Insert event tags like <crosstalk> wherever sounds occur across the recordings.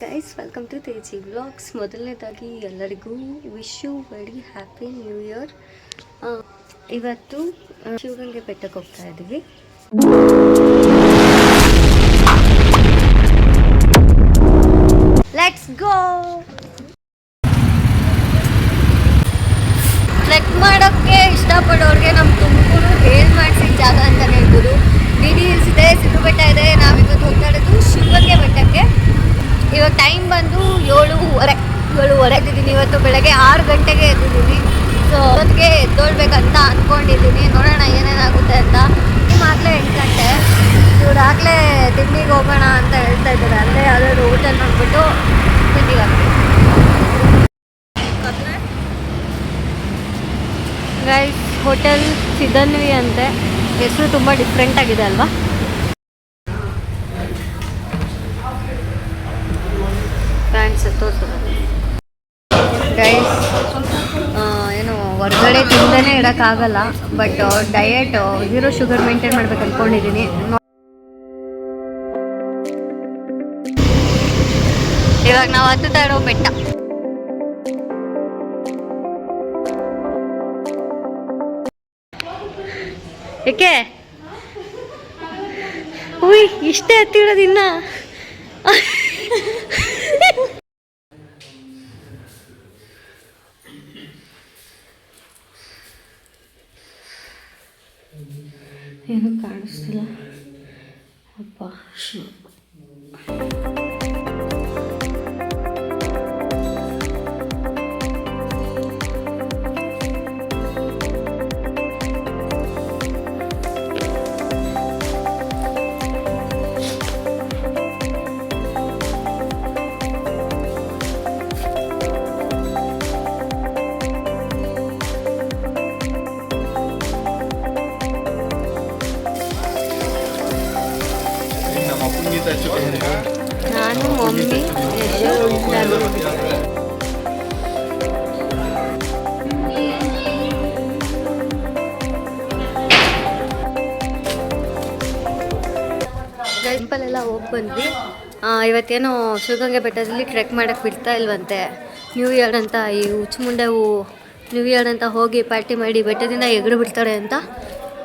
Guys welcome to Teji vlogs ಮೊದಲನೇದಾಗಿ ಎಲ್ಲರಿಗೂ wish you very happy new year ಇವತ್ತು ಶಿವಗಂಗೆ ಬೆಟ್ಟಕ್ಕೆ ಹೋಗ್ತಾ ಇದ್ದೀವಿ ಏಳುವರೆ ಏಳುವರೆ ಎದ್ದಿದ್ದೀನಿ ಇವತ್ತು ಬೆಳಗ್ಗೆ ಆರು ಗಂಟೆಗೆ ಎದ್ದಿದ್ದೀನಿ. ಸೊ ಅದಕ್ಕೆ ಎದ್ದೋಳ್ಬೇಕಂತ ಅಂದ್ಕೊಂಡಿದ್ದೀನಿ ನೋಡೋಣ ಏನೇನಾಗುತ್ತೆ ಅಂತ. ಆಗಲೇ ಎಂಟು ಗಂಟೆ. ಇವ್ರು ಆಗಲೇ ತಿಂಡಿಗೆ ಹೋಗೋಣ ಅಂತ ಹೇಳ್ತಾ ಇದ್ದಾರೆ. ಅಲ್ಲೇ ಯಾವ್ದಾದ್ರು ಹೋಟೆಲ್ ನೋಡಿಬಿಟ್ಟು ತಿಂಡಿಗೆ ಹಾಕಿ ಗೈಸ್ ಹೋಟೆಲ್ ಸಿದನ್ವಿ ಅಂತೆ. ಹೆಸರು ತುಂಬ ಡಿಫ್ರೆಂಟ್ ಆಗಿದೆ ಅಲ್ವಾ ಫ್ಯಾನ್ಸ್ ಗೈಸ್ ಏನು ಹೊರಗಡೆ ಇಡೋಕ್ಕಾಗಲ್ಲ but diet zero sugar maintain ಮಾಡ್ಬೇಕು ಅಂದ್ಕೊಂಡಿದ್ದೀನಿ ಇವಾಗ ನಾವು ಹತ್ತುತ್ತಾ ಇರೋ ಬೆಟ್ಟ. ಏಕೆ? ಉಯ್, ಇಷ್ಟೇ ಹತ್ತಿರೋದಿನ್ನ ಏನು ಕಾಣಿಸ್ತಿಲ್ಲ. ಅಪ್ಪ ಶಿವ ನಾನು ಮಮ್ಮಿ ಟೆಂಪಲ್ ಎಲ್ಲ ಹೋಗಿ ಬಂದ್ವಿ. ಇವತ್ತೇನೋ ಶಿವಗಂಗೆ ಬೆಟ್ಟದಲ್ಲಿ ಟ್ರೆಕ್ ಮಾಡೋಕ್ಕೆ ಬಿಡ್ತಾ ಇಲ್ವಂತೆ. ನ್ಯೂ ಇಯರ್ ಅಂತ ಈ ಉಚ್ಚುಮುಂಡೆವು ನ್ಯೂ ಇಯರ್ ಅಂತ ಹೋಗಿ ಪಾರ್ಟಿ ಮಾಡಿ ಬೆಟ್ಟದಿಂದ ಎಗರು ಬಿಡ್ತಾರೆ ಅಂತ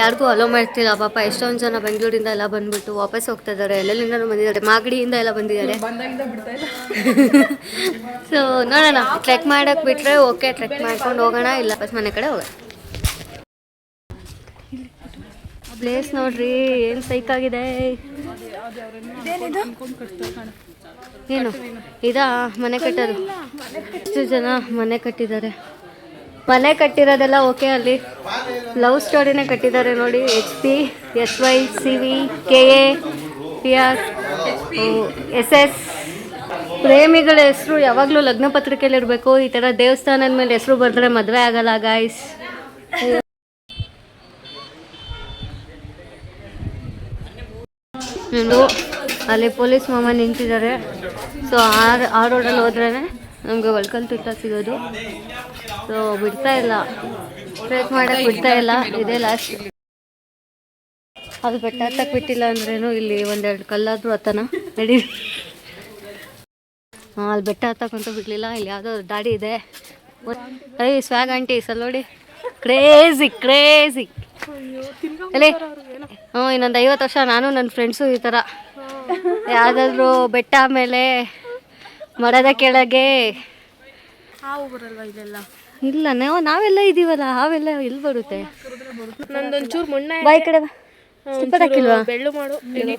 ಯಾರಿಗೂ ಅಲೋ ಮಾಡ್ತಿಲ್ಲ. ಪಾಪ ಎಷ್ಟೊಂದು ಜನ ಬೆಂಗಳೂರಿಂದ ಎಲ್ಲ ಬಂದ್ಬಿಟ್ಟು ವಾಪಸ್ ಹೋಗ್ತಾ ಇದ್ದಾರೆ. ಎಲ್ಲೆಲ್ಲಿಂದನೂ ಬಂದಿದ್ದಾರೆ. ಮಾಗಡಿಯಿಂದ ಎಲ್ಲ ಬಂದಿದ್ದಾರೆ. ಸೊ <laughs> ನೋಡೋಣ. ಟ್ರೆಕ್ ಮಾಡೋಕ್ಕೆ ಬಿಟ್ಟರೆ ಓಕೆ ಟ್ರೆಕ್ ಮಾಡ್ಕೊಂಡು ಹೋಗೋಣ. ಇಲ್ಲ ಬಸ್ ಮನೆ ಕಡೆ ಹೋಗೋಣ. ಪ್ಲೇಸ್ ನೋಡ್ರಿ. ಏನು ಸೈಕಾಗಿದೆ ಏನು? ಇದಾ? ಮನೆ ಕಟ್ಟೋದು. ಎಷ್ಟು ಜನ ಮನೆ ಕಟ್ಟಿದ್ದಾರೆ. ಮನೆ ಕಟ್ಟಿರೋದೆಲ್ಲ ಓಕೆ ಅಲ್ಲಿ. ಲವ್ ಸ್ಟೋರಿನೇ ಕಟ್ಟಿದ್ದಾರೆ ನೋಡಿ. H P S Y C V K A P R S S ಪ್ರೇಮಿಗಳ ಹೆಸರು ಯಾವಾಗಲೂ ಲಗ್ನ ಪತ್ರಿಕೆಯಲ್ಲಿ ಇರಬೇಕು. ಈ ಥರ ದೇವಸ್ಥಾನದ ಮೇಲೆ ಹೆಸರು ಬರೆದ್ರೆ ಮದುವೆ ಆಗಲ್ಲ ಗಾಯ್ಸ್ ಅಲ್ಲಿ ಪೊಲೀಸ್ ಮಾಮ ನಿಂತಿದ್ದಾರೆ. ಸೊ ಆ ಆ ರೋಡಲ್ಲಿ ಹೋದ್ರೇ ನಮಗೆ ಒಳ್ಕಲ್ ತುಟ್ಟ ಸಿಗೋದು. ಸೊ ಬಿಡ್ತಾ ಇಲ್ಲ. ಟ್ರೇಕ್ ಮಾಡಕ್ಕೆ ಬಿಡ್ತಾ ಇಲ್ಲ. ಇದೇ ಲಾಸ್ಟ್ ಅದು ಬೆಟ್ಟ ಹತ್ತಕ್ಕೆ ಬಿಟ್ಟಿಲ್ಲ ಅಂದ್ರೇನು ಇಲ್ಲಿ ಒಂದೆರಡು ಕಲ್ಲಾದ್ರೂ ಹತ್ತನ? ನಡಿ. ಅಲ್ಲಿ ಬೆಟ್ಟ ಹತ್ತಕ್ಕಂತೂ ಬಿಡಲಿಲ್ಲ. ಇಲ್ಲಿ ಯಾವುದೋ ದಾಡಿ ಇದೆ. ಐ ಸ್ವ್ಯಾಗ್ ಆಂಟಿ ಸಲ್ ನೋಡಿ. ಕ್ರೇಜಿ ಕ್ರೇಜಿ ಅಲ್ಲಿ ಹ್ಞೂ ಇನ್ನೊಂದು ಐವತ್ತು ವರ್ಷ ನಾನು ನನ್ನ ಫ್ರೆಂಡ್ಸು ಈ ಥರ ಯಾವುದಾದ್ರೂ ಬೆಟ್ಟ ಮೇಲೆ ಮರದ ಕೆಳಗೆ. ಹಾವು ಬರಲ್ವಾ ಇಲ್ಲೆಲ್ಲ? ಇಲ್ಲ ನಾವು ನಾವೆಲ್ಲ ಇದೀವಲ್ಲ ಹಾವೆಲ್ಲ ಇಲ್ಲಿ ಬರುತ್ತೆ? ನಂದೊಂಚೂರು ಮೊನ್ನೆ ಬಾಯ್ ಕಡೆ ಬಾ. ಸ್ಲಿಪ್ಪರ್ ಹಾಕಿಲ್ವಾ ಬೆಳ್ಳು ಮಾಡು.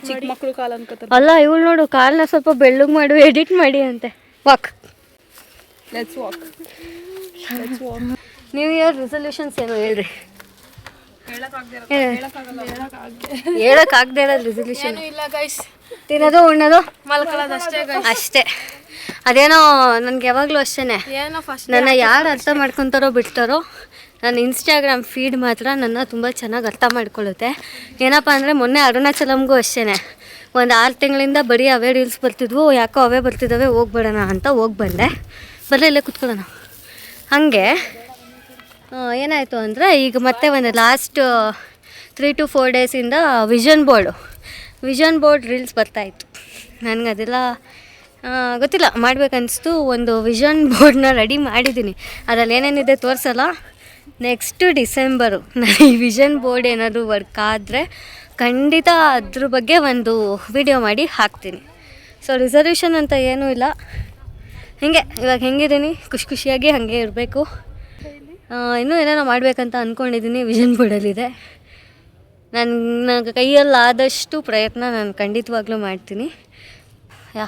ಚಿಕ್ಕ ಮಕ್ಕಳು ಕಾಲ ಅನ್ಕೋತಾರೆ. ಅಲ್ಲ ಇವಳು ನೋಡು ಕಾಲ್ನ ಸ್ವಲ್ಪ ಬೆಳ್ಳಗೆ ಮಾಡು ಎಡಿಟ್ ಮಾಡಿ ಅಂತೆ. Walk let's walk let's walk new year resolutions ಏನು ಹೇಳ್ರಿ? ಹೇಳಕ್ ಆಗದೆ ಇರೋದು ರೆಸೊಲ್ಯೂಷನ್ ಏನು ಇಲ್ಲ ಗೈಸ್ ತಿನ್ನೋದು ಉಣ್ಣೋದು? ಮಲ್ಕೊಳ್ಳೋದು ಅಷ್ಟೇ ಅಷ್ಟೇ. ಅದೇನೋ ನನಗೆ ಯಾವಾಗಲೂ ಅಷ್ಟೇ ಏನೋ ಫಸ್ಟ್ ನನ್ನ ಯಾರು ಅರ್ಥ ಮಾಡ್ಕೊತಾರೋ ಬಿಡ್ತಾರೋ ನನ್ನ ಇನ್ಸ್ಟಾಗ್ರಾಮ್ ಫೀಡ್ ಮಾತ್ರ ನನ್ನ ತುಂಬ ಚೆನ್ನಾಗಿ ಅರ್ಥ ಮಾಡ್ಕೊಳ್ಳುತ್ತೆ. ಏನಪ್ಪ ಅಂದರೆ ಮೊನ್ನೆ ಅರುಣಾಚಲಮ್ಗೂ ಅಷ್ಟೇ ಒಂದು ಆರು ತಿಂಗಳಿಂದ ಬರೀ ಅವೇ ರೀಲ್ಸ್ ಬರ್ತಿದ್ವು ಯಾಕೋ ಅವೇ ಬರ್ತಿದ್ದಾವೆ ಹೋಗ್ಬೇಡೋಣ ಅಂತ ಹೋಗಿ ಬಂದೆ. ಬರಲೇ ಇಲ್ಲೇ ಕುತ್ಕೊಳ್ಳೋಣ. ಹಾಗೆ ಏನಾಯಿತು ಅಂದರೆ ಈಗ ಮತ್ತೆ ಒಂದು last three to four ಡೇಸಿಂದ vision board vision board reels ಬರ್ತಾಯಿತ್ತು ನನಗೆ ಅದೆಲ್ಲ ಗೊತ್ತಿಲ್ಲ ಮಾಡಬೇಕನ್ನಿಸ್ತು ಒಂದು ವಿಷನ್ ಬೋರ್ಡ್ನ ರೆಡಿ ಮಾಡಿದ್ದೀನಿ ಅದರಲ್ಲಿ ಏನೇನಿದೆ ತೋರಿಸಲ್ಲ? ನೆಕ್ಸ್ಟು ಡಿಸೆಂಬರು. <laughs> ನಾನು ಈ ವಿಷನ್ ಬೋರ್ಡ್ ಏನಾದರೂ ವರ್ಕ್ ಆದರೆ ಖಂಡಿತ ಅದ್ರ ಬಗ್ಗೆ ಒಂದು ವಿಡಿಯೋ ಮಾಡಿ ಹಾಕ್ತೀನಿ. ಸೊ ರಿಸರ್ವೇಷನ್ ಅಂತ ಏನೂ ಇಲ್ಲ. ಹೀಗೆ, ಇವಾಗ ಹೆಂಗಿದ್ದೀನಿ ಖುಷಿ ಖುಷಿಯಾಗಿ ಹಾಗೆ ಇರಬೇಕು. ಇನ್ನೂ ಏನೇನೋ ಮಾಡಬೇಕಂತ ಅಂದ್ಕೊಂಡಿದ್ದೀನಿ ವಿಷನ್ ಬೋರ್ಡಲ್ಲಿದೆ ನನ್ನ ಕೈಯಲ್ಲಾದಷ್ಟು ಪ್ರಯತ್ನ ನಾನು ಖಂಡಿತವಾಗ್ಲೂ ಮಾಡ್ತೀನಿ. ಯಾ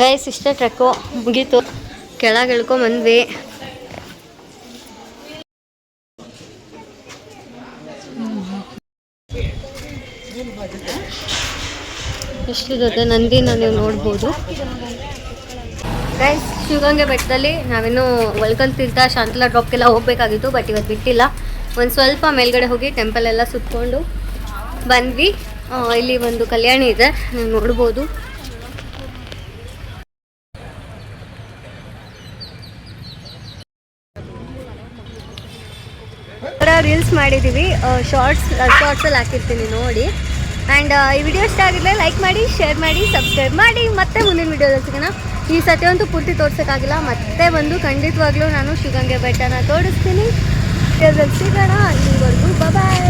ಗೈಸ್ ಇಷ್ಟ ಟ್ರಕ್ಕು ಮುಗೀತು. ಕೆಳಗೆ ಇಳ್ಕೊಂಬಂದ್ವಿ ಜೊತೆ ನಂದಿನ ನೀವು ನೋಡ್ಬೋದು. ಗೈಸ್ ಶಿವಗಂಗೆ ಬೆಟ್ಟದಲ್ಲಿ ನಾವಿನ್ನೂ ಒಳ್ಕಲ್ ತೀರ್ಥ, ಶಾಂತಲಾ ಡ್ರಾಪ್ಗೆಲ್ಲ ಹೋಗಬೇಕಾಗಿತ್ತು ಬಟ್ ಇವತ್ತು ಬಿಟ್ಟಿಲ್ಲ. ಒಂದು ಸ್ವಲ್ಪ ಮೇಲ್ಗಡೆ ಹೋಗಿ ಟೆಂಪಲ್ ಎಲ್ಲ ಸುತ್ಕೊಂಡು ಬಂದ್ವಿ. ಇಲ್ಲಿ ಒಂದು ಕಲ್ಯಾಣಿ ಇದೆ, ನೀವು ನೋಡ್ಬೋದು. ರೀಲ್ಸ್ ಮಾಡಿದ್ದೀವಿ ಶಾರ್ಟ್ಸ್ ಶಾರ್ಟ್ಸಲ್ಲಿ ಹಾಕಿರ್ತೀನಿ ನೋಡಿ. ಆ್ಯಂಡ್ ಈ ವಿಡಿಯೋ ಇಷ್ಟ ಆಗಿದ್ರೆ ಲೈಕ್ ಮಾಡಿ ಶೇರ್ ಮಾಡಿ ಸಬ್ಸ್ಕ್ರೈಬ್ ಮಾಡಿ. ಮತ್ತೆ ಮುಂದಿನ ವಿಡಿಯೋದಲ್ಲಿ ಸಿಗೋಣ. ಈ ಸತಿ ಅಂತೂ ಪೂರ್ತಿ ತೋರ್ಸೋಕ್ಕಾಗಿಲ್ಲ. ಮತ್ತೆ ಬಂದು ಖಂಡಿತವಾಗ್ಲೂ ನಾನು ಶಿವಗಂಗೆ ಬೆಟ್ಟನ ತೋರಿಸ್ತೀನಿ. ಸಿಗೋಣ. ಅಲ್ಲಿವರೆಗೂ ಬಾಯ್